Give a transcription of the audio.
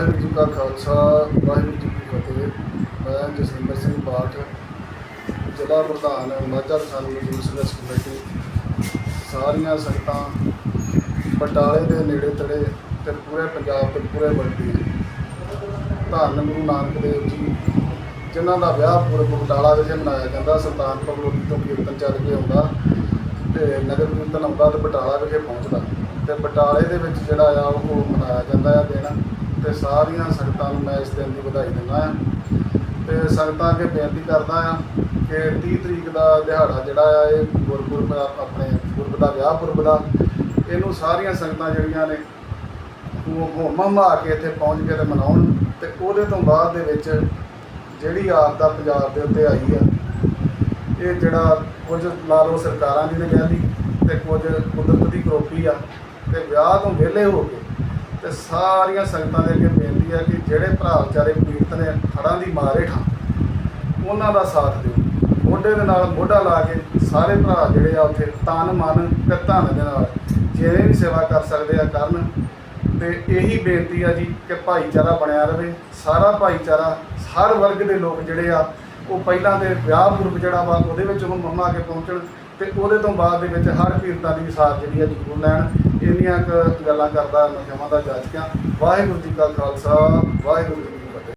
ਵਾਹਿਗੁਰੂ ਜੀ ਕਾ ਖਾਲਸਾ, ਵਾਹਿਗੁਰੂ ਜੀ ਕੀ ਫਤਿਹ। ਮੈਂ ਜਸਵਿੰਦਰ ਸਿੰਘ ਬਾਠ, ਜ਼ਿਲ੍ਹਾ ਪ੍ਰਧਾਨ, ਮਾਝਾ ਕਿਸਾਨ ਮਜ਼ਦੂਰ ਸੰਘਰਸ਼ ਕਮੇਟੀ। ਸਾਰੀਆਂ ਸੰਗਤਾਂ ਬਟਾਲੇ ਦੇ ਨੇੜੇ ਤੜੇ ਤੇ ਪੂਰੇ ਪੰਜਾਬ ਤੇ ਪੂਰੇ ਵਰਲਡ ਦੀ। ਧੰਨ ਗੁਰੂ ਨਾਨਕ ਦੇਵ ਜੀ, ਜਿਨ੍ਹਾਂ ਦਾ ਵਿਆਹ ਪੂਰੇ ਬਟਾਲਾ ਵਿੱਚ ਮਨਾਇਆ ਜਾਂਦਾ, ਸੁਲਤਾਨਪੁਰ ਲੋਧੀ ਤੋਂ ਕੀਰਤਨ ਚੱਲ ਕੇ ਆਉਂਦਾ ਤੇ ਨਗਰ ਕੀਰਤਨ ਆਉਂਦਾ ਤੇ ਬਟਾਲਾ ਵਿਖੇ ਪਹੁੰਚਦਾ। ਤੇ ਬਟਾਲੇ ਦੇ ਵਿੱਚ ਜਿਹੜਾ ਆ, ਉਹ ਮਨਾਇਆ ਜਾਂਦਾ ਆ ਦਿਨ। ਤੇ ਸਾਰੀਆਂ ਸੰਗਤਾਂ ਨੂੰ ਮੈਂ ਇਸ ਦਿਨ ਦੀ ਵਧਾਈ ਦਿੰਦਾ ਹਾਂ। ਤੇ ਸੰਗਤਾਂ ਅੱਗੇ ਬੇਨਤੀ ਕਰਦਾ ਹਾਂ ਕਿ 30 ਤਰੀਕ ਦਾ ਦਿਹਾੜਾ ਜਿਹੜਾ ਆ, ਇਹ ਗੁਰਪੁਰਬ ਆਪਣੇ ਗੁਰਬ ਦਾ ਵਿਆਹ ਪੁਰਬ ਦਾ, ਇਹਨੂੰ ਸਾਰੀਆਂ ਸੰਗਤਾਂ ਜਿਹੜੀਆਂ ਨੇ, ਉਹ ਹੋਮਾ ਮਾ ਕੇ ਇੱਥੇ ਪਹੁੰਚ ਕੇ ਤੇ ਮਨਾਉਣ। ਤੇ ਉਹਦੇ ਤੋਂ ਬਾਅਦ ਦੇ ਵਿੱਚ ਜਿਹੜੀ ਆਪਦਾ ਪੰਜਾਬ ਦੇ ਉੱਤੇ ਆਈ ਆ, ਇਹ ਜਿਹੜਾ ਕੁਝ ਲਾ ਲਓ ਸਰਕਾਰਾਂ ਦੀ ਨੇ ਨਿਗਰਾਨੀ ਤੇ ਕੁਝ ਕੁਦਰਤ ਦੀ ਕਰੋਪੀ ਆ, ਤੇ ਵਿਆਹ ਤੋਂ ਵਿਹਲੇ ਹੋ ਕੇ ਤੇ ਸਾਰੀਆਂ ਸੰਗਤਾਂ ਦੇ ਅੱਗੇ ਬੇਨਤੀ ਆ ਕਿ ਜਿਹੜੇ ਭਰਾ ਵਿਚਾਰੇ ਪੀੜਤ ਨੇ, ਹੜ੍ਹਾਂ ਦੀ ਮਾਰ ਹੇਠਾਂ, ਉਹਨਾਂ ਦਾ ਸਾਥ ਦਿਓ। ਮੋਢੇ ਦੇ ਨਾਲ ਮੋਢਾ ਲਾ ਕੇ ਸਾਰੇ ਭਰਾ ਜਿਹੜੇ ਆ ਉੱਥੇ ਤਨ, ਮਨ ਤੇ ਧਨ ਦੇ ਨਾਲ ਜਿਹੜੇ ਵੀ ਸੇਵਾ ਕਰ ਸਕਦੇ ਆ ਕਰਨ। ਤੇ ਇਹੀ ਬੇਨਤੀ ਆ ਜੀ ਕਿ ਭਾਈਚਾਰਾ ਬਣਿਆ ਰਵੇ। ਸਾਰਾ ਭਾਈਚਾਰਾ, ਹਰ ਵਰਗ ਦੇ ਲੋਕ ਜਿਹੜੇ ਆ, ਉਹ ਪਹਿਲਾਂ ਦੇ ਵਿਆਹ ਪੁਰਬ ਜਿਹੜਾ ਵਾ, ਉਹਦੇ ਵਿੱਚ ਹੁਣ ਮੰਮਾ ਕੇ ਪਹੁੰਚਣ। ਤੇ ਉਹਦੇ ਤੋਂ ਬਾਅਦ ਦੇ ਵਿੱਚ ਹਰ ਕੀਰਤਾਂ ਦੀ ਸਾਥ ਜਿਹੜੀ ਆ ਜ਼ਰੂਰ ਲੈਣ। ਇੰਨੀਆਂ ਕੁ ਗੱਲਾਂ ਕਰਦਾ ਮੈਂ ਕਹਾਂ ਦਾ ਜਾਚਕਾਂ ਵਾਹਿਗੁਰੂ ਜੀ ਕਾ ਖਾਲਸਾ, ਵਾਹਿਗੁਰੂ ਜੀ